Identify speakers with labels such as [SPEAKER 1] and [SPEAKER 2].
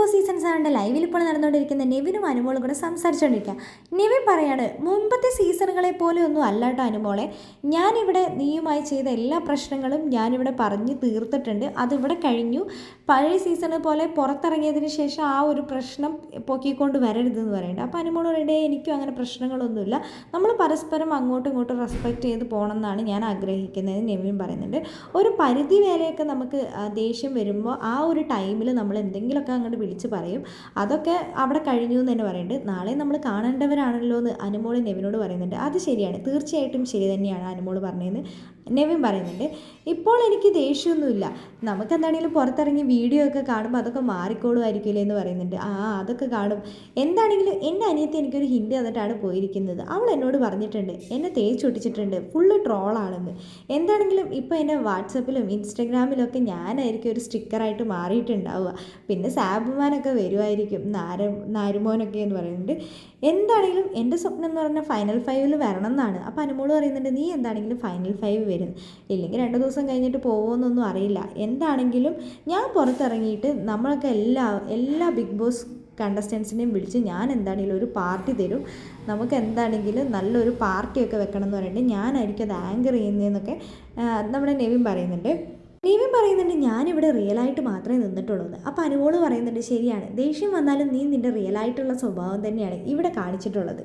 [SPEAKER 1] Boss season സെവന്റെ ലൈവിൽ ഇപ്പോൾ നടന്നുകൊണ്ടിരിക്കുന്ന നെവിനും അനുമോളും കൂടെ സംസാരിച്ചുകൊണ്ടിരിക്കുക നെവിൻ പറയാണ് മുമ്പത്തെ സീസണുകളെ പോലെ ഒന്നും അല്ല കേട്ടോ അനുമോളെ. ഞാനിവിടെ നീയുമായി ചെയ്ത എല്ലാ പ്രശ്നങ്ങളും ഞാനിവിടെ പറഞ്ഞ് തീർത്തിട്ടുണ്ട്. അതിവിടെ കഴിഞ്ഞു. പഴയ സീസണ് പോലെ പുറത്തിറങ്ങിയതിന് ശേഷം ആ ഒരു പ്രശ്നം പൊക്കിക്കൊണ്ട് വരരുതെന്ന് പറയുന്നുണ്ട് അപ്പോൾ അനുമോൾ പറയണ്ടേ എനിക്കും അങ്ങനെ പ്രശ്നങ്ങളൊന്നുമില്ല. നമ്മൾ പരസ്പരം അങ്ങോട്ടും ഇങ്ങോട്ടും റെസ്പെക്റ്റ് ചെയ്ത് പോകണം എന്നാണ് ഞാൻ ആഗ്രഹിക്കുന്നത് നെവിൻ പറയുന്നുണ്ട്. ഒരു പരിധി വരെയൊക്കെ നമുക്ക് ദേഷ്യം വരുമ്പോൾ ആ ഒരു ടൈമിൽ നമ്മൾ എന്തെങ്കിലുമൊക്കെ അങ്ങോട്ട് വിളിച്ച് പറയും. അതൊക്കെ അവിടെ കഴിഞ്ഞു എന്ന് തന്നെ പറയുന്നുണ്ട് നാളെ നമ്മൾ കാണേണ്ടവരാണല്ലോ എന്ന് അനുമോൾ നെവിനോട് പറയുന്നുണ്ട്. അത് ശരിയാണ്. തീർച്ചയായിട്ടും ശരി തന്നെയാണ് അനുമോൾ പറഞ്ഞതെന്ന് നെവിൻ പറയുന്നുണ്ട് ഇപ്പോൾ എനിക്ക് ദേഷ്യമൊന്നുമില്ല. നമുക്കെന്താണെങ്കിലും പുറത്തിറങ്ങി വീഡിയോ ഒക്കെ കാണുമ്പോൾ അതൊക്കെ മാറിക്കോളുമായിരിക്കില്ലേ എന്ന് പറയുന്നുണ്ട്. ആ അതൊക്കെ കാണും. എന്താണെങ്കിലും എന്റെ അനിയത്തി എനിക്കൊരു ഹിൻഡ് തന്നിട്ടാണ് പോയിരിക്കുന്നത്. അവൾ എന്നോട് പറഞ്ഞിട്ടുണ്ട് എന്നെ തേച്ചൊട്ടിച്ചിട്ടുണ്ട് ഫുള്ള് ട്രോളാണെന്ന് എന്താണെങ്കിലും ഇപ്പോൾ എന്റെ വാട്സപ്പിലും ഇൻസ്റ്റഗ്രാമിലും ഒക്കെ ഞാനായിരിക്കും ഒരു സ്റ്റിക്കറായിട്ട് മാറിയിട്ടുണ്ടാവുക. പിന്നെ സാബുമാനൊക്കെ വരുമായിരിക്കും നാര നാരുമോനൊക്കെ എന്ന് പറയുന്നുണ്ട്. എന്താണെങ്കിലും എന്റെ സ്വപ്നം എന്ന് പറഞ്ഞാൽ ഫൈനൽ ഫൈവിൽ വരണം എന്നാണ്. അപ്പോൾ അനുമോൾ പറയുന്നുണ്ട് നീ എന്താണെങ്കിലും ഫൈനൽ ഫൈവ് വരും. ഇല്ലെങ്കിൽ രണ്ട് ദിവസം കഴിഞ്ഞിട്ട് പോകുമെന്നൊന്നും അറിയില്ല. എന്താണെങ്കിലും ഞാൻ പുറത്തിറങ്ങിയിട്ട് നമ്മളൊക്കെ എല്ലാ എല്ലാ ബിഗ് ബോസ് കണ്ടസ്റ്റൻസിനെയും വിളിച്ച് ഞാൻ എന്താണെങ്കിലും ഒരു പാർട്ടി തരും. നമുക്ക് എന്താണെങ്കിലും നല്ലൊരു പാർട്ടിയൊക്കെ വെക്കണം എന്ന് പറഞ്ഞിട്ട് ഞാനായിരിക്കും അത് ആങ്കർ ചെയ്യുന്നതെന്നൊക്കെ നമ്മുടെ നെവിൻ പറയുന്നുണ്ട്. നെവിൻ പറയുന്നുണ്ട് ഞാനിവിടെ റിയലായിട്ട് മാത്രമേ നിന്നിട്ടുള്ളൂ അപ്പോൾ അനുവോൾ പറയുന്നുണ്ട് ശരിയാണ്. ദേഷ്യം വന്നാലും നീ നിന്റെ റിയലായിട്ടുള്ള സ്വഭാവം തന്നെയാണ് ഇവിടെ കാണിച്ചിട്ടുള്ളത്.